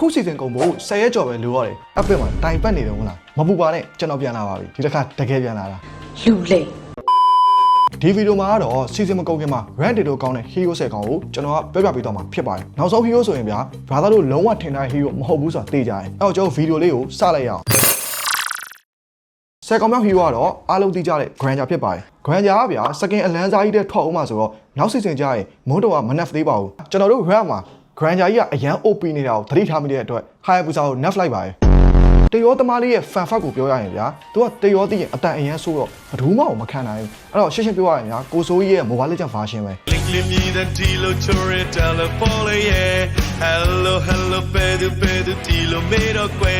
အခုစီစဉ်ကုန်ဖို့10ရက်ကျော်ပဲလိုရတယ်အပစ်မှာတိုင်ပတ်နေတယ်ဟုတ်လားမပူပါနဲ့ကျွန်တော်ပြန်လာပါပြီဒီတစ်ခါတကယ်ပြန်လာတာလူလေဒီဗီဒီယိုမှာကတော့စီစဉ်မကုန်ခင်မှာ rent တေတို့ကောင်းတဲ့ hero 10ကောင်ကိုကျွန်တော်ကပြောပြပေးတော့မှာဖြစ်ပါတယ်နောက်ဆုံး hero ဆိုရင်ဗျာ brother တို့လုံးဝထင်တဲ့ hero မဟုတ်ဘူးဆိုတာသိကြတယ်အဲ့တော့ကျွန်တော်ဗီဒီယိုလေးကိုစလိုက်ရအောင်ဆယ်ကောင်မြောက် hero ကတော့အားလုံးသိကြတဲ့ Granger ဖြစ်ပါတယ် Granger ကဗျာ second အလန်းစားကြီးတဲ့ထွက်အောင်မှာဆိုတော့နောက်စီစဉ်ကြရင်မုန်းတော်ကမနှက်သေးပါဘူးကျွန်တော်တို့ rap မှာ Granger ကြီးကအရန် OP နေတာကိုသတိထားမိတဲ့အတွက် high pulsar ကို nerf လိုက်ပါတယ်တရောသမားလေးရဲ့ fan fact ကိုပြောရရင်ဗျာ။ तू ကတရောသိရင်အတန်အရန်ဆိုးတော့ဘယ်သူမှမခံနိုင်ဘူး။အဲ့တော့ရှင်းရှင်းပြောရရင်ဗျာကိုစိုးကြီးရဲ့ mobile legend version ပဲ Link lim ni da tilo chore telephone yeah Hello hello pedu pedu tilo mero que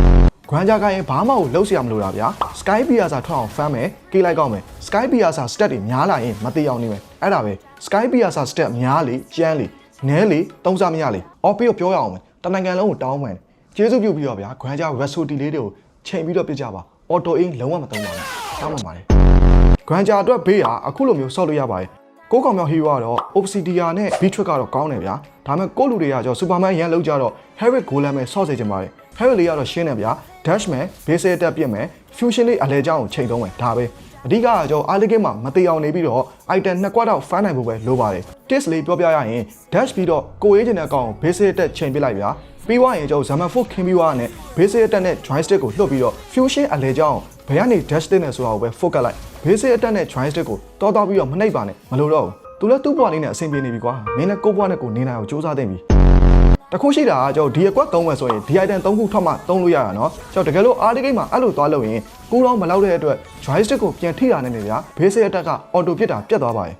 ။ Granger ကရင်ဘာမှကိုလုံးစရာမလိုတာဗျာ။ Sky Piazza ထွက်အောင်ဖမ်းမယ်။ကေးလိုက်ကောက်မယ်။ Sky Piazza stat တွေများလာရင်မသိအောင်နေမယ်။အဲ့ဒါပဲ။ Sky Piazza stat များလေကျန်းလေ နဲလေတုံးစားမရလေ။အော်ပြီးတော့ပြောရအောင်မယ်။တနင်္ဂနွေလုံးကိုတောင်းမှန်။ကျေးဇူးပြုပြီးတော့ဗျာ Granger Rhapsody လေးတွေကိုချိန်ပြီးတော့ပြကြပါ။ Auto in လုံးဝမသုံးပါနဲ့။တောင်းမှန်ပါတယ်။ Granger အတွက်ဘေးကအခုလိုမျိုးဆော့လို့ရပါတယ်။ကိုးကောင်မြောက် hero ကတော့ Obsidian နဲ့ Beatrick ကတော့ကောင်းတယ်ဗျာ။ဒါပေမဲ့ကိုယ့်လူတွေကကျော် Superman ရန်လောက်ကြတော့ Harry Golem နဲ့ဆော့စေချင်ပါတယ်။ Harry လေးကတော့ရှင်းတယ်ဗျာ။ Dashman base attack ပြစ်မယ်။ Fusion လေးအလဲကြောင်းကိုချိန်သုံးမယ်ဒါပဲ။ အဓိကကကျော် Early game မှာမတေအောင်နေပြီးတော့ item နှစ်ကွက်တော့ဖမ်းနိုင်ဖို့ပဲလိုပါတယ်။ Test လေးပြောပြရရင် dash ပြီးတော့ကိုရေးချင်တဲ့အကောင်ကို base attack ချိန်ပစ်လိုက်ဗျာ။ပြီးွားရင်ကျော် Zaman Foot ခင်းပြီးွားနဲ့ base attack နဲ့ joystick ကိုလှုပ်ပြီးတော့ Fusion အလဲကြောင်းဘယ်ကနေ dash တင်နေဆိုတာကိုပဲ focus လိုက် basic attack နဲ့ joystick ကိုတောတော့ပြီးတော့မနှိပ်ပါနဲ့မလိုတော့ဘူးသူလည်းသူ့ဘွားလေးနဲ့အဆင်ပြေနေပြီကွာမင်းလည်းကိုယ့်ဘွားနဲ့ကိုနေနိုင်အောင်စူးစမ်းသင့်ပြီ တခုရှိတာကကျွန်တော်ဒီအကွက်သုံးမယ်ဆိုရင်ဒီ item 3ခုထွက်မှသုံးလို့ရတာနော်ကျွန်တော်တကယ်လို့ RT game မှာအဲ့လိုသွားလုပ်ရင်ကူးတော့မလောက်တဲ့အတွက် joystick ကိုပြန်ထိတာနဲ့နေဗျာ basic attack က auto ပြစ်တာပြတ်သွားပါတယ်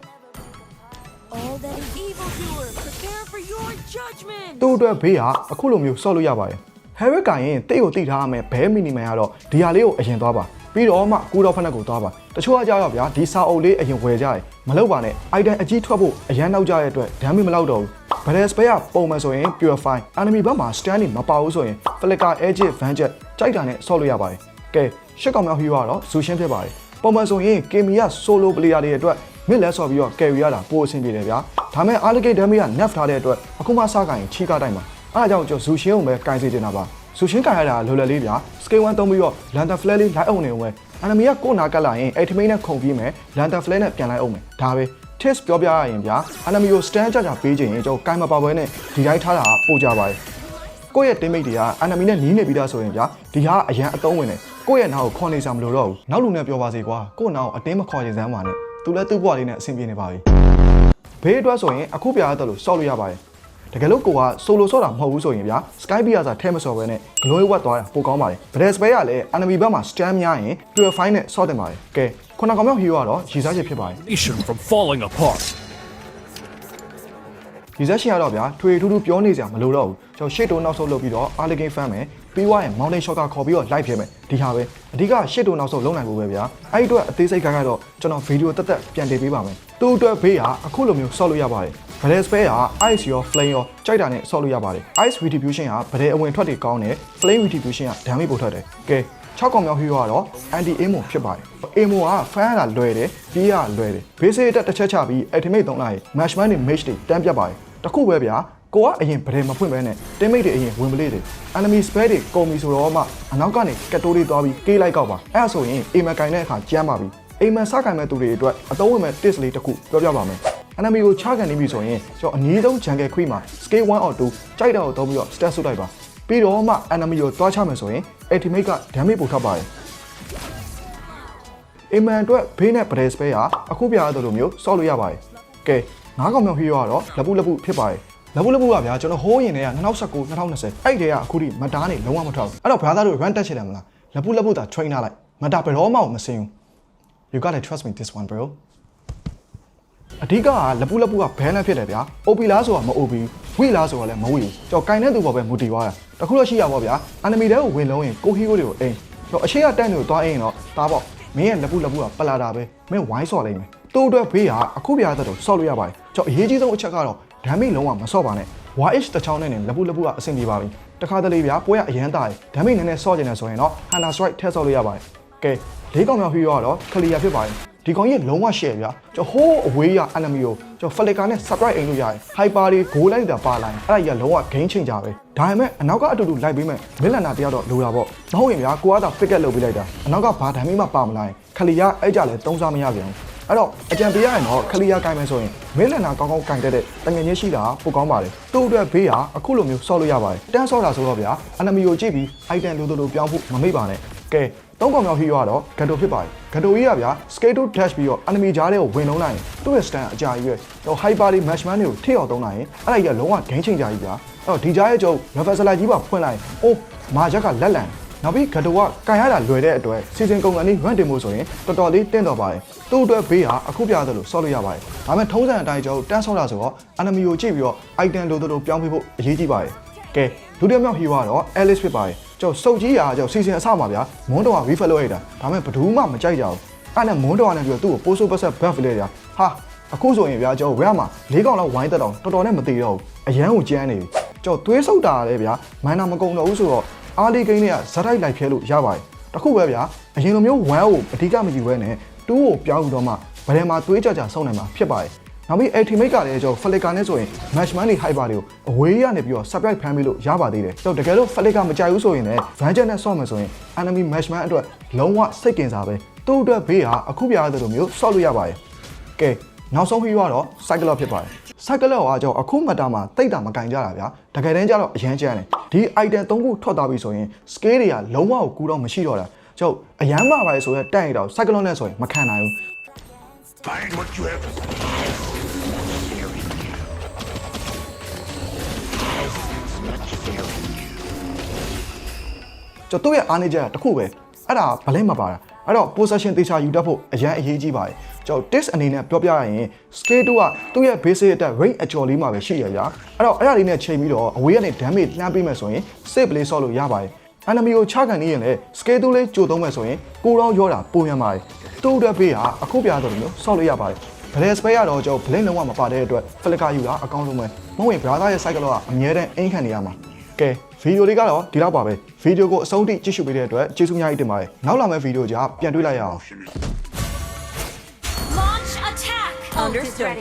သူ့အတွက်ဘေးဟာအခုလိုမျိုးဆော့လို့ရပါတယ်ဟဲရစ်ကရင်တိတ်ကိုတိထားရမယ်ဘဲမီနီမန်ကတော့ဒီဟာလေးကိုအရင်သွားပါပြီးတော့မှကူတော့ဖက်နဲ့ကိုသွားပါတချို့ကကြောက်ရဗျာဒီစာအုပ်လေးအရင်ဝယ်ကြတယ်မလောက်ပါနဲ့ item အကြီးထွက်ဖို့အရန်နောက်ကြတဲ့အတွက် damage မလောက်တော့ဘူး Battle Spell ကပုံမှန်ဆိုရင် Purify enemy ဘက်မှာ stand နေမပါဘူးဆိုရင် Flicker Edge Vanjet ကြိုက်တာနဲ့ဆော့လို့ရပါတယ်ကဲရှစ်ကောင်မြောက် hero ကတော့ Zushin ဖြစ်ပါတယ်ပုံမှန်ဆိုရင် Kimi က solo player တွေအတွက် mid လဲဆော့ပြီးတော့ carry ရတာပိုအဆင်ပြေတယ်ဗျာဒါမဲ့ Alligate damage က nerf ထားတဲ့အတွက်အခုမှစကရင်ချီကားတိုင်းမှာအားကြောင့်ကျွန်တော် Zushin ကိုပဲကင်စေချင်တာပါ Zushin ကင်ရတာလွယ်လွယ်လေးဗျာ scale 1သုံးပြီးတော့ lantern flare လေးလိုက်အောင်နေဝင် enemy ကကိုယ်နာကတ်လာရင် ultimate နဲ့ခုန်ပြီးမယ် lantern flare နဲ့ပြန်လိုက်အောင်မယ်ဒါပဲ test ပြောပြရရင်ဗျာ enemy ကို stand ကြကြပေးခြင်းရင်ကျွန်တော်ကင်မပါပွဲနဲ့ဒီတိုင်းထားတာကပိုကြပါတယ်ကိုယ့်ရဲ့ teammate တွေက enemy နဲ့နီးနေပြီးသားဆိုရင်ဗျာဒီဟာအရန်အသုံးဝင်တယ်ကိုယ့်ရဲ့နားကိုခေါ်နေစရာမလိုတော့ဘူးနောက်လူနဲ့ပြောပါစေကွာကိုယ့်နားကိုအတင်းမခေါ်ရင်စမ်းပါနဲ့သူလည်းသူ့ဘဝလေးနဲ့အဆင်ပြေနေပါပြီဘေးအတွက်ဆိုရင်အခုပြရတဲ့လို့ဆော့လို့ရပါတယ် တကယ်လို့ကိုကဆိုလိုဆော့တာမဟုတ်ဘူးဆိုရင်ဗျာ Sky Piazza ထဲမဆော့ဘဲနဲ့ Glory Watt သွားတာပိုကောင်းပါတယ် Battle Spell ကလည်း enemy ဘက်မှာ stand များရင် Purify နဲ့ဆော့တင်ပါတယ်ကဲခုနကောင်မြောက် hero ကတော့ရည်စားချက်ဖြစ်ပါတယ် nation from falling apart. ဒီဇက်ရှင်ကတော့ဗျာထွေထူးထူးပြောနေစရာမလိုတော့ဘူးကျွန်တော်ရှေ့တိုးနောက်ဆုတ်လုပ်ပြီးတော့အားလဂိမ်းဖမ်းမယ်ပြီးွားရင် mountain shot ကခေါ်ပြီးတော့ live ဖြစ်မယ်ဒီဟာပဲအဓိကရှေ့တိုးနောက်ဆုတ်လုပ်နိုင်ဖို့ပဲဗျာအဲ့ဒီအတွက်အသေးစိတ်ခိုင်းကတော့ကျွန်တော်ဗီဒီယိုတက်တက်ပြန်တင်ပေးပါမယ်သူ့အတွက်ဘေးကအခုလိုမျိုးဆော့လို့ရပါတယ် Battle Spell က Ice ရော Flame ရောကြိုက်တာနဲ့ဆော့လို့ရပါတယ် Ice Retribution က Battle အဝင်ထွက်တွေကောင်းတယ် Flame Retribution က damage ပိုထွက်တယ်ကဲ6កောင်မြောက် hero ကတော့ anti aim ဖြစ်ပါတယ် aim က fan ကလွယ်တယ်ပြေးရလွယ်တယ် basic တက်တစ်ချက်ချပြီး ultimate သုံးလိုက်ရင် match man တွေ mage တွေတန်းပြတ်ပါတယ်တခုပဲဗျာကိုကအရင်ဗဒယ်မဖွင့်ဘဲနဲ့ teammate တွေအရင်ဝင်ပလေးတွေ enemy spell တွေကုန်ပြီဆိုတော့မှအနောက်ကနေကတ်တိုးတွေသွားပြီးကေးလိုက်ကောက်ပါအဲ့ဒါဆိုရင်အိမ်မကင်တဲ့အခါကြမ်းပါပြီအိမ်မစကင်မဲ့သူတွေအတွက်အသုံးဝင်မဲ့ tips လေးတစ်ခုပြောပြပါမယ် enemy ကိုချကန်နေပြီဆိုရင်ကျွန်တော်အနည်းဆုံး jungle creep မှာ scale 1 or 2ကြိုက်တာကိုသုံးပြီးတော့ stat ဆုပ်လိုက်ပါပြီးတော့မှ enemy ကိုတွားချမယ်ဆိုရင် ultimate က damage ပိုထွက်ပါတယ်အိမ်မန်အတွက်ဘေးနဲ့ battle spell ကအခုပြရတဲ့လိုမျိုးဆော့လို့ရပါတယ်ကဲငါးကောင်မြောက် hero ကတော့လက်ပုလက်ပုဖြစ်ပါတယ်လက်ပုလက်ပုကဗျာကျွန်တော်ဟိုးရင်တည်းက2019 2020အဲ့ဒီတည်းကအခုထိမတားနေလုံးဝမထောက်ဘူးအဲ့တော့ brother တို့ run တက်ချင်တယ်မလားလက်ပုလက်ပုသာ trainer လိုက်မတာဘယ်တော့မှမစင်ဘူး you gotta trust me this one bro အဓိကကလက်ပူလက်ပူကဘဲလန်းဖြစ်တယ်ဗျာ။ OP လားဆိုတာမ OP ဝိလားဆိုတာလည်းမဝိဘူး။ကျွန်တော်ကင်တဲ့သူပေါ်ပဲမူတည်သွားတာ။တခုတော့ရှိရပါဗျာ။ enemy တွေကိုဝင်လုံးရင်ကိုဟီကိုတွေကိုအိမ်။ကျွန်တော်အရှိရတန့်တွေကိုသွားအိမ်တော့တားပေါ့။မင်းရဲ့လက်ပူလက်ပူကပလာတာပဲ။မင်းဝိုင်းဆော်လိုက်မယ်။သူ့အတွက်ဘေးကအခုပြရတဲ့တော့ဆော့လို့ရပါတယ်။ကျွန်တော်အရေးကြီးဆုံးအချက်ကတော့ damage လုံးဝမဆော့ပါနဲ့။ YH တစ်ချောင်းနဲ့နေလက်ပူလက်ပူကအဆင်ပြေပါပြီ။တခါတလေဗျာပွဲကအရန်တာတယ်။ damage နည်းနည်းဆော့ကျင်တယ်ဆိုရင်တော့ Hunter Strike ထည့်ဆော့လို့ရပါတယ်။ကဲလေးကောင်မြောက်ဟီးရောကတော့ clear ဖြစ်ပါတယ် ဒီကောင်ကြီးလုံးဝ share ဗျာကျွန်တော်ဟိုးအဝေးရ enemy ကိုကျွန်တော် flicker နဲ့ surprise အိမ်လို့ရတယ် hyper တွေ goal line တာပါလာရင်အဲ့ဒါကြီးကလုံးဝ game changer ပဲဒါပေမဲ့အနောက်ကအတူတူလိုက်ပေးမယ်မစ်လန်နာတယောက်တော့လိုတာပေါ့မဟုတ်ရင်ဗျာကိုကသာ pick up လုပ်ပေးလိုက်တာအနောက်ကဘာဒိုင်မီမှပါမလာရင်ခလီရအဲ့ကြလဲသုံးစားမရပြန်ဘူးအဲ့တော့အကြံပေးရရင်တော့ခလီယာကိုင်းမယ်ဆိုရင်မင်းလန်နာကောင်းကောင်းကင်တက်တဲ့တငယ်ချင်းရှိတာပိုကောင်းပါတယ်သူ့အတွက်ဘေးဟာအခုလိုမျိုးဆော့လို့ရပါတယ်တန်းဆော့တာဆိုတော့ဗျာအနမီကိုကြည့်ပြီး item လိုလိုပြောင်းဖို့မမိတ်ပါနဲ့ကဲ သုံးကောင်မြောက်ဟီရောကတော့ဂတ်တိုဖြစ်ပါတယ်ဂတ်တိုကြီးကဗျာ skate to dash ပြီးတော့ enemy ကြားထဲကိုဝင်လုံးလိုက်ရင်သူ့ရဲ့ stand အကြာကြီးပဲတော့ hyper တွေ match man တွေကိုထိအောင်သုံးလိုက်ရင်အဲ့ဒါကြီးကလုံးဝ game changer ကြီးဗျာအဲ့တော့ဒီကြားရဲ့ကျုပ် level slide ကြီးပါဖွင့်လိုက်ရင်အိုးမာချက်ကလက်လန်နောက်ပြီးဂတ်တိုကကန်ရတာလွယ်တဲ့အတွက်စီစဉ်ကုန်ကနေ run တင်မှုဆိုရင်တော်တော်လေးတင့်တော်ပါတယ်သူ့အတွက်ဘေးဟာအခုပြသလိုဆော့လို့ရပါတယ်ဒါပေမဲ့ထုံးစံအတိုင်းကျုပ်တန်းဆော့တာဆိုတော့ enemy ကိုကြည့်ပြီးတော့ item လိုလိုပြောင်းပေးဖို့အရေးကြီးပါတယ်ကဲဒုတိယမြောက် hero ကတော့ Alice ဖြစ်ပါတယ် ကျုပ်စုပ်ကြီးရာကျုပ်စီစဉ်အစမှာဗျာမွန်းတော်က refresh လုပ်ရတာဒါပေမဲ့ဘယ်သူမှမကြိုက်ကြဘူးအဲ့နဲ့မွန်းတော်ကလည်းပြီးတော့သူ့ကို post post buff လေးရာဟာအခုဆိုရင်ဗျာကျုပ် RAM မှာ၄កောင်လောက်ဝိုင်းတက်တော့တော်တော်နဲ့မတည်တော့ဘူးအရန်ကိုကြမ်းနေပြီကျုပ်သွေးဆုပ်တာလည်းဗျာမိုင်းနာမကုံတော့ဘူးဆိုတော့အားလေးကိန်းတွေကဇက်တိုက်လိုက်ဖျဲလို့ရပါတယ်တခုပဲဗျာအရင်လိုမျိုး1ကိုအဓိကမယူဘဲနဲ့2ကိုပြောင်းယူတော့မှဗရန်မှာသွေးကြကြဆုံးနိုင်မှာဖြစ်ပါတယ် နောက်ပြီး ultimate ကလည်းကျွန်တော် flicker နဲ့ဆိုရင် match man တွေ hyper တွေကိုအဝေးရနေပြီးတော့ surprise ဖမ်းပြီးလို့ရပါသေးတယ်ကျွန်တော်တကယ်လို့ flicker မကြိုက်ဘူးဆိုရင်လည်း vengeance နဲ့ဆော့မယ်ဆိုရင် enemy match man အတွက်လုံးဝစိတ်ကင်စားပဲသူ့အတွက်ဘေးဟာအခုပြရတဲ့လိုမျိုးဆော့လို့ရပါတယ်ကဲနောက်ဆုံး hero ကတော့ cyclops ဖြစ်ပါတယ် cyclops ကကျွန်တော်အခုမတာမှာတိတ်တာမကင်ကြတာဗျာတကယ်တမ်းကျတော့အရန်ကျန်းတယ်ဒီ item ၃ခုထွက်သွားပြီဆိုရင် scale တွေကလုံးဝကိုကူတော့မရှိတော့တာကျွန်တော်အရန်မှာပါလေဆိုရဲတိုက်ရတော့ cyclops နဲ့ဆိုရင်မခံနိုင်ဘူး Find what you have. ကျွန်တော်တို့ရဲ့အားနေချက်ကတစ်ခုပဲအဲ့ဒါဗလဲမပါတာအဲ့တော့ possession သေချာယူတတ်ဖို့အရန်အရေးကြီးပါတယ်ကျွန်တော် test အနေနဲ့ပြောပြရရင် scale 2ကသူ့ရဲ့ basic attack range အကျော်လေးမှာပဲရှိရကြအဲ့တော့အဲ့ဒါလေးနဲ့ချိန်ပြီးတော့အဝေးကနေ damage လှမ်းပေးမယ်ဆိုရင် save play ဆော့လို့ရပါတယ် enemy ကိုချကန်နေရင်လည်း scale 2လေးကြိုသုံးမယ်ဆိုရင်ကိုတော့ရောတာပုံရပါတယ်သူ့အတွက်ဘေးဟာအခုပြတော့လို့ဆော့လို့ရပါတယ်ဘလဲ spare ကတော့ကျွန်တော် blend လုံးဝမပါတဲ့အတွက် flicker ယူတာအကောင်းဆုံးပဲမဟုတ်ရင် brother ရဲ့ cycle ကအမြဲတမ်းအင်းခံနေရမှာ ကဲဗီဒီယိုလေးကတော့ဒီလောက်ပါပဲဗီဒီယိုကိုအဆုံးထိကြည့်ရှုပေးတဲ့အတွက်ကျေးဇူးများကြီးတင်ပါတယ်နောက်လာမယ့်ဗီဒီယိုကြပြန်တွေ့လိုက်ရအောင် Launch attack understood